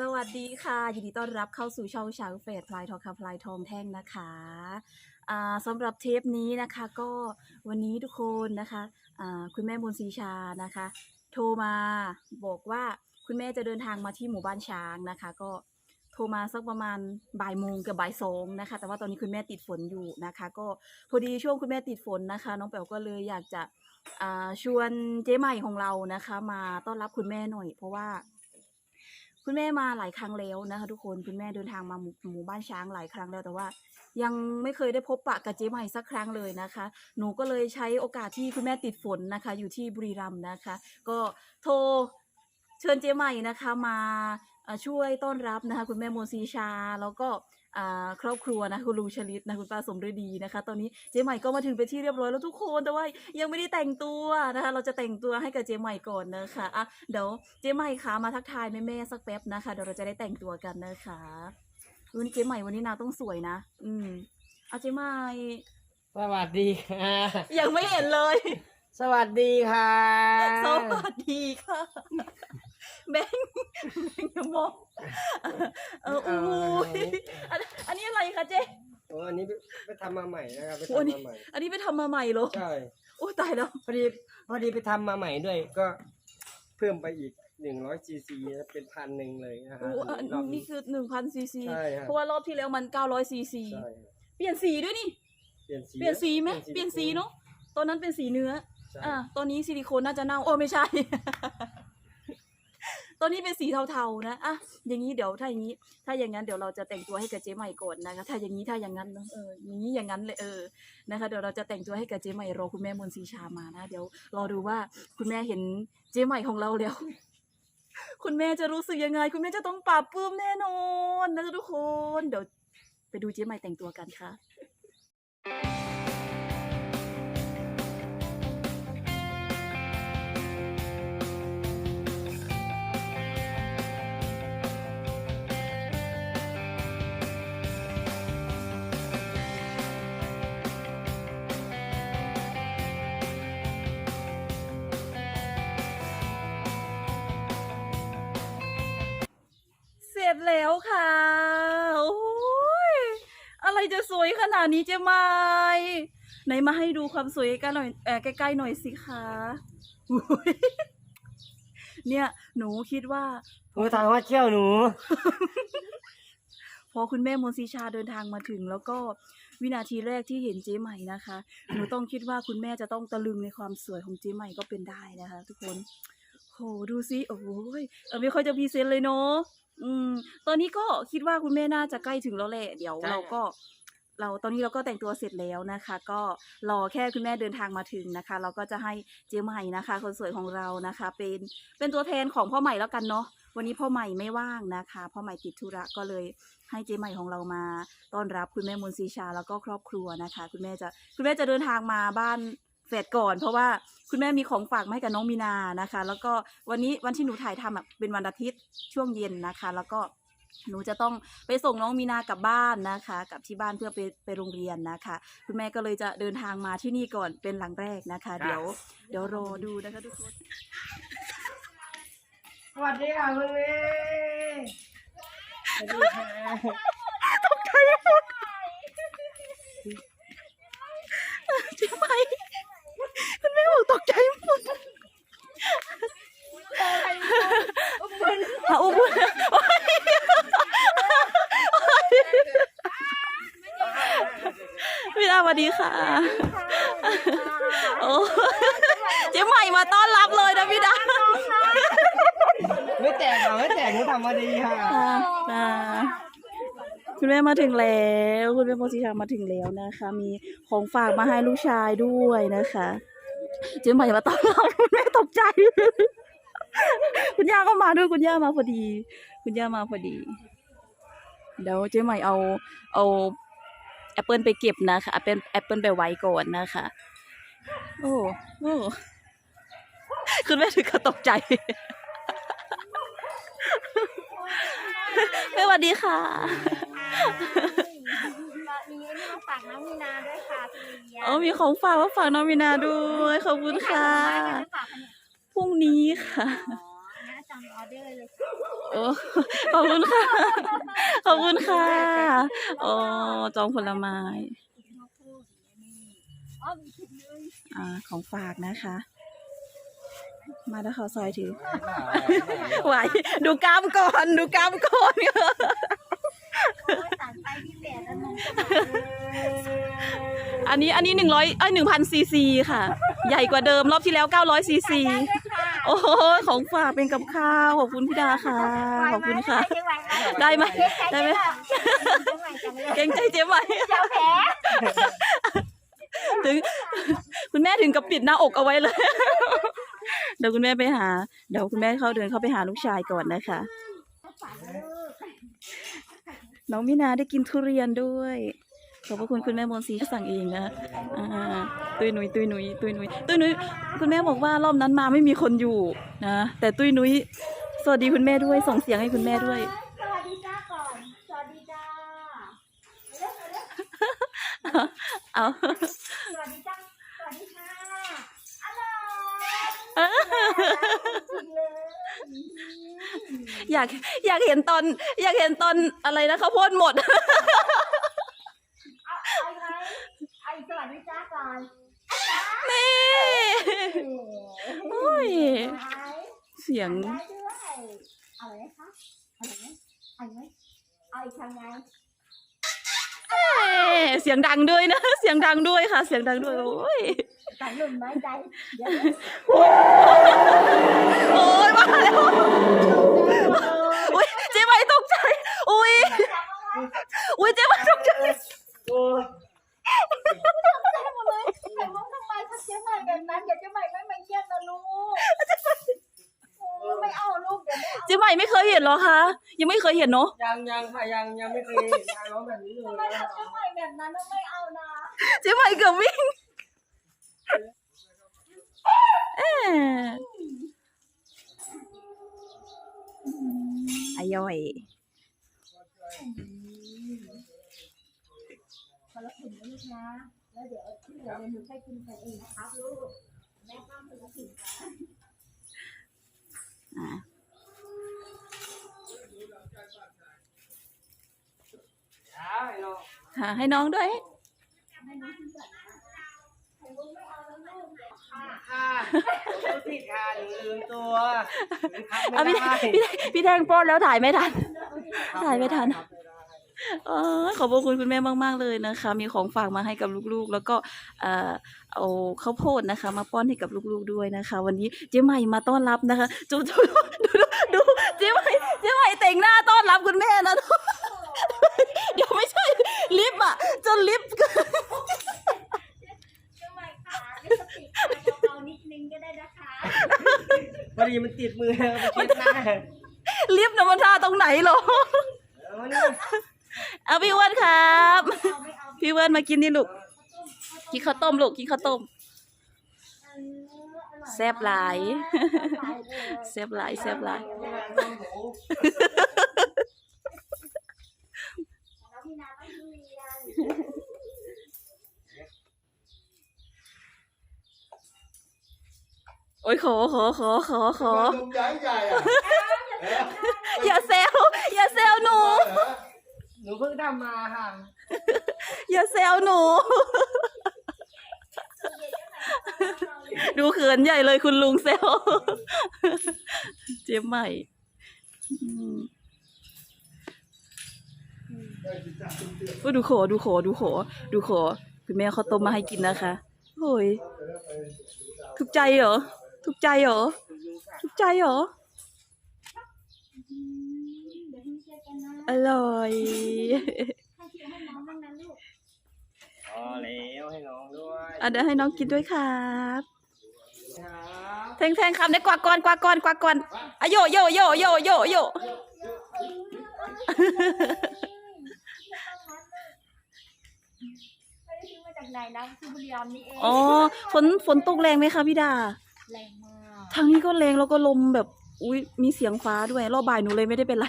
สวัสดีค่ะ ยินดีต้อนรับเข้าสู่ช่องช้างเฟดพลายทองคำพลายทองแท่งนะคะอ่าสำหรับเทปนี้นะคะก็วันนี้ทุกคนนะคะอ่าคุณแม่มนศรีชานะคะ โทรมาบอกว่าคุณแม่จะเดินทางมาที่หมู่บ้านช้างนะคะ ก็โทรมาสักประมาณบ่ายโมงกับบ่ายสองนะคะ แต่ว่าตอนนี้คุณแม่ติดฝนอยู่นะคะ ก็พอดีช่วงคุณแม่ติดฝนนะคะ น้องแป๋วก็เลยอยากจะอ่าชวนเจ๊ใหม่ของเรานะคะ มาต้อนรับคุณแม่หน่อย เพราะว่า คุณแม่มาหลายครั้งแล้วนะคะ ทุกคนคุณแม่เดินทางมาหมู่หมู่บ้านช้างหลายครั้งแล้วแต่ว่า ยังไม่เคยได้พบปะกับเจ๊ใหม่สักครั้งเลยนะคะ หนูก็เลยใช้โอกาสที่คุณแม่ติดฝนนะคะ อยู่ที่บุรีรัมย์นะคะ ก็โทรเชิญเจ๊ใหม่นะคะมาช่วยต้อนรับนะคะ คุณแม่โมซีชาแล้วก็ ครอบครัวนะคุณลุงชลิตนะคุณป้าสมฤดีนะคะ ตอนนี้เจ๊ใหม่ก็มาถึงไปนที่เรียบร้อยแล้วทุกคนแต่ว่ายังไม่ได้แต่งตัวนะคะ เราจะแต่งตัวให้กับเจ๊ใหม่ก่อนนะคะอะเดี๋ยวเจ๊ใหม่คะมาทักทายแม่ๆสักแป๊บนะคะเดี๋ยวเราจะได้แต่งตัวกันนะคะวันนี้เจ๊ใหม่วันนี้นางต้องสวยนะ อืมเอาเจ๊ใหม่สวัสดีค่ะ ยังไม่เห็นเลย สวัสดีค่ะ สวัสดีค่ะ แบงค์แบงค์อย่ามองเอออู้ยอันอันนี้อะไรคะเจ๊โอ้อันนี้ไปไปทำมาใหม่นะครับไปโอ้นี่ทำมาใหม่อันนี้ไปทำมาใหม่เหรอใช่โอ้ตายแล้วพอดีพอดีไปทำมาใหม่ด้วยก็เพิ่มไปอีกหนึ่งร้อยซีซีเป็นพันหนึ่งเลยนะฮะโอ้อันรอบนี้คือหนึ่งพันซีซีใช่ฮะเพราะว่ารอบที่แล้วมันเก้าร้อยซีซีใช่ฮะเปลี่ยนสีด้วยนี่ เปลี่ยนสีเปลี่ยนสีไหมเปลี่ยนสีเนาะตอนนั้นเป็นสีเนื้อ ใช่อะตอนนี้ซิลิโคนน่าจะเน่าโอ้ไม่ใช่ ตอนนี้เป็นสีเทาๆนะอะอย่างนี้เดี๋ยวถ้าอย่างนี้ ถ้าอย่างนั้นเดี๋ยวเราจะแต่งตัวให้กับเจ๊ใหม่ก่อนนะคะ ถ้าอย่างนี้ถ้าอย่างนั้นเอออย่างนี้อย่างนั้นเลยเออนะคะ เดี๋ยวเราจะแต่งตัวให้กับเจ๊ใหม่รอคุณแม่มนต์ศรีชามานะเดี๋ยวรอดูว่าคุณแม่เห็นเจ๊ใหม่ของเราแล้ว คุณแม่จะรู้สึกยังไง คุณแม่จะต้องปรับปลื้มแน่นอนนะคะทุกคน เดี๋ยวไปดูเจ๊ใหม่แต่งตัวกันค่ะ จแล้วค่ะโอ้ยอะไรจะสวยขนาดนี้เจ๊ไม้ไหนมาให้ดูความสวยกันหน่อยเออใกล้ๆหน่อยสิคะอุ๊ยเนี่ยหนูคิดว่า หนูทางว่าเที่ยวหนู พอคุณแม่มนต์ศรีชาเดินทางมาถึง แล้วก็วินาทีแรกที่เห็นเจ๊ใหม่นะคะ หนูต้องคิดว่าคุณแม่จะต้องตะลึงในความสวยของเจ๊ใหม่ก็เป็นได้นะคะ ทุกคน โหดูสิโอ้ยเออไม่ค่อยจะพรีเซนต์เลยเนาะอืม ตอนนี้ก็คิดว่าคุณแม่น่าจะใกล้ถึงแล้วแหละเดี๋ยวใช่ เราก็ เราตอนนี้เราก็แต่งตัวเสร็จแล้วนะคะ ก็รอแค่คุณแม่เดินทางมาถึงนะคะ เราก็จะให้เจ๊ใหม่นะคะ คนสวยของเรานะคะ เป็นเป็นตัวแทนของพ่อใหม่แล้วกันเนาะวันนี้พ่อใหม่ไม่ว่างนะคะพ่อใหม่ติดธุระก็เลยให้เจ๊ใหม่ของเรามาต้อนรับคุณแม่มนต์ศรีชาแล้วก็ครอบครัวนะคะ คุณแม่จะคุณแม่จะเดินทางมาบ้าน ฝดก่อน เพราะว่าคุณแม่มีของฝากมาให้กับน้องมีนานะคะ แล้วก็วันนี้วันที่หนูถ่ายทำอะเป็นวันอาทิตย์ช่วงเย็นนะคะ แล้วก็หนูจะต้องไปส่งน้องมีนากลับบ้านนะคะกลับที่บ้านเพื่อไปไปโรงเรียนนะคะ คุณแม่ก็เลยจะเดินทางมาที่นี่ก่อนเป็นหลังแรกนะคะ เดี๋ยว เดี๋ยวรอดูนะคะทุกคนสวัสดีค่ะคุณเมย์สวัสดีค่ะตกใจหมดใช่ไหมคุณแม่บอกตกใจหมดเอาอุ้มบุญพี่ดาสวัสดีค่ะ โอ้เจ๊ใหม่มาต้อนรับเลยนะพี่ดา ไม่แตก หนูทำมาดีค่ะค่ะค่ะคุณแม่มาถึงแล้ว คุณแม่โมจิชามาถึงแล้วนะคะ มีของฝากมาให้ลูกชายด้วยนะคะเจ๊ใหม่มาต้อนรับคุณแม่ตกใจ คุณย่าก็มาด้วยคุณย่ามาพอดี คุณย่ามาพอดี เดี๋ยวเจ๊ใหม่เอาเอาแอปเปิลไปเก็บนะคะแอปเปิลแอปเปิลไปไว้ก่อนนะคะ โอ้โอ้คุณแม่ถึงกับตกใจ แม่ สวัสดีค่ะ มีอันนี้มาฝากน้องมีนาด้วยค่ะพี่เลียเออมีของฝากมาฝากน้องมีนาด้วย ขอบคุณค่ะ ไม่ฝากขนมพรุ่งนี้ค่ะ อ๋องั้นจำออเดอร์เลยค่ะโอ้ขอบคุณค่ะ ขอบคุณค่ะ โอ้จองผลไม้อ๋อมีชุดนึง อ่าของฝากนะคะ มาแล้วเขาซอยถือไหวดูกล้ามก่อนดูกล้ามก่อนโอ้ยต่างไปที่แปดแล้วนมก็มาอันนี้อันนี้หนึ่งร้อยเอ้ยหนึ่งพันซีซีค่ะ ใหญ่กว่าเดิมรอบที่แล้วเก้าร้อยซีซีได้ด้วยค่ะโอ้โหของฝากเป็นกับข้าวขอบคุณพี่ดาค่ะ ขอบคุณค่ะ ได้ไหมได้ไหมได้ไหมเกรงใจเจ๊ไหมเจ้าแพ้ถึง คุณแม่ถึงกับปิดหน้าอกเอาไว้เลย เดี๋ยวคุณแม่ไปหา เดี๋ยวคุณแม่เข้าเดินเข้าไปหาลูกชายก่อนนะคะ น้องมินาได้กินทุเรียนด้วย ขอบพระคุณคุณแม่มนต์ศรีที่สั่งเองนะอ่าตุยหนุยตุยหนุยตุยหนุยตุยหนุยคุณแม่บอกว่ารอบนั้นมาไม่มีคนอยู่นะ แต่ตุยหนุยสวัสดีคุณแม่ด้วย ส่งเสียงให้คุณแม่ด้วย สวัสดีจ้าก่อน สวัสดีจ้า เอา สวัสดีจ้า สวัสดีค่ะอร่ อยจริงเลยอยากอยากเห็นตอน อยากเห็นตอนอะไรนะข้าวโพดหมด เอาเอาไหมไอ้สวัสดีจ้าก่อนนี่ โอ้ยไหนเสียง ได้ด้วยเอาไหมคะเอาไหมเอาไหมเอาอีกทางไงเอ้ยเสียงดังด้วยนะ เสียงดังด้วยค่ะ เสียงดังด้วย โอ้ยใจ หนุ่มไหมใจเดี๋ยวโอ้ยมาแล้วอุ้ยเจ๊ใบตกใจ อุ้ยอุ้ยเจ๊ใบตกใจโอ้ยใจหมดเลยไข่มุกทำไมทักเจ๊ใหม่แบบนั้นเดี๋ยวเจ๊ใหม่ไม่มาเยี่ยมนะลูกโอ้ไม่เอาลูกเดี๋ยวไม่เอาเจ๊ใหม่ไม่เคยเห็นเหรอคะ ยังไม่เคยเห็นเนาะยังยังค่ะยังยังไม่เคยเห็นการร้องแบบนี้เลยทำไมนะทักเจ๊ใหม่แบบนั้นไม่เอานะ เจ๊ใหม่เกือบวิ่งเอ๊ะอายอยพอเราถึงนะลูกนะ แล้วเดี๋ยวที่เหลือเดี๋ยวหนูให้กินกันเองนะครับลูก แม่ป้ามันจะถึงกันอ่าได้เนะหาให้น้องด้วย ค่ะตัวติดค่ะหนูลืมตัวหนูพักเอาไม่พี่ได้พี่พี่แทงโป้อนแล้วถ่ายไม่ทัน ถ่ายไม่ทัน ครับเออขอบพระคุณคุณแม่มากๆเลยนะคะ มีของฝากมาให้กับลูกๆ แล้วก็เอ่อเอาข้าวโพดนะคะ มาป้อนให้กับลูกๆด้วยนะคะ วันนี้เจ๊ใหม่มาต้อนรับนะคะจูจูดูดูดูเจ๊ใหม่เจ๊ใหม่แต่งหน้าต้อนรับคุณแม่นะดูเดี๋ยวไม่ใช่ลิฟต์อะจนลิฟต์ เจ๊ใหม่ค่ะลิปสติกเบาๆนิดนึงก็ได้นะคะ พอดีมันติดมือมันติดหน้าลิฟต์น่ะมันท่าตรงไหนเหรอเอานี่เอาพี่อ้วนครับเอาไม่เอาพี่อ้วนมากินนี่ลูก กินข้าวต้มลูกกินข้าวต้ม แซ่บหลาย แซ่บหลายแซ่บหลายแล้วมีนาต้องทุเรียน โอ้ยขอขอขอขอขอนมใหญ่ใหญ่อะอย่าแซวอย่าแซวหนู หนูเพิ่งทำมาค่ะ อย่าแซวหนู ดูเขินใหญ่เลยคุณลุงแซวเจ๊ใหม่อืมโอ้ยดูขอดูขอดูขอดูขอคุณแม่เขาต้มมาให้กินนะคะโอ้ยถูกใจเหรอ ถูกใจเหรอ ถูกใจเหรอเดี๋ยวพี่เจอกันนะอร่อยให้เชียร์ให้น้องบ้างนะลูกอ๋อแล้วให้น้องด้วยอะเดี๋ยวให้น้องกินด้วยครับครับแทงแทงคำได้กวาดก่อนกวาดก่อนกวาดก่อนอะโยโยโยโยโยโย ไม่ได้ซื้อมาจากไหนนะคือบุรีรัมย์นี่เองอ๋อฝนฝนตกแรงไหมคะพี่ดา แรงมากทางนี้ก็แรงแล้วก็ลมแบบ อุ้ยมีเสียงฟ้าด้วย รอบบ่ายหนูเลยไม่ได้เป็นไร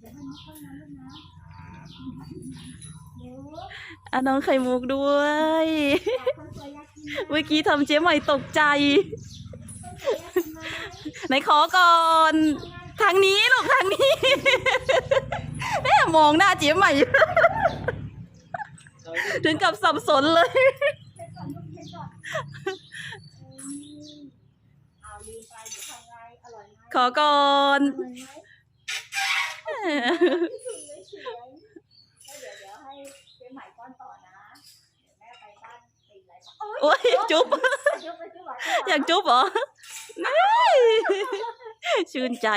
เดี๋ยวให้น้องเข้านะลูกนะเดี๋ยวอะน้องไข่มุกด้วยคนสวยอยากกินเมื่อกี้ทำเจ๊ใหม่ตกใจคนสวยอยากกินไหมไหนขอก่อนทำงานทางนี้ลูกทางนี้แม่มองหน้าเจ๊ใหม่ ถึงกับสับสนเลย ขอก่อนอร่อยไหมถึงไม่เฉียงแล้วเดี๋ยวเดี๋ยวให้เจ๊ใหม่ป้อนต่อนะเดี๋ยวแม่ไปบ้านตีอะไรต่อโอ้ยจุ๊บจุ๊บไปจุ๊บหวานอยากจุ๊บเหรอนี่ชื่นใจ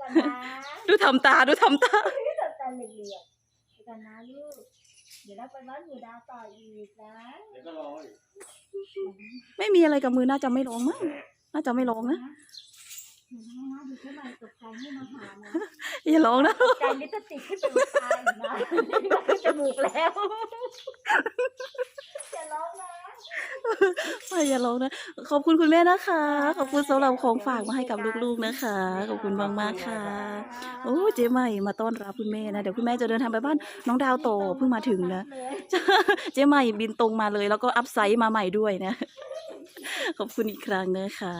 กันนะดูทำตา ดูทำตาที่ตัดแต่เหลี่ยมๆกันนะลูก เดี๋ยวเราไปบ้านหมูดาวต่ออีกนะเดี๋ยวก็รออีกไม่มีอะไรกับมือน่าจะไม่ร้องมั้ง น่าจะไม่ร้องนะเดี๋ยวนะนะดูเจ๊ใหม่ตกใจให้มาหานะอย่าร้องนะตกใจลิปสติกขึ้นจมูกตายอยู่นะขึ้นจมูกแล้วอย่าร้องนะไม่อย่าร้องนะ ขอบคุณคุณแม่นะคะ ขอบคุณสำหรับของฝากมาให้กับลูกๆนะคะ ขอบคุณมากๆค่ะ โอ้เจ๊ใหม่มาต้อนรับคุณแม่นะ เดี๋ยวคุณแม่จะเดินทางไปบ้านน้องดาวโตเพิ่งมาถึงนะ เจ๊ใหม่บินตรงมาเลย แล้วก็อัพไซด์มาใหม่ด้วยนะ ขอบคุณอีกครั้งนะคะ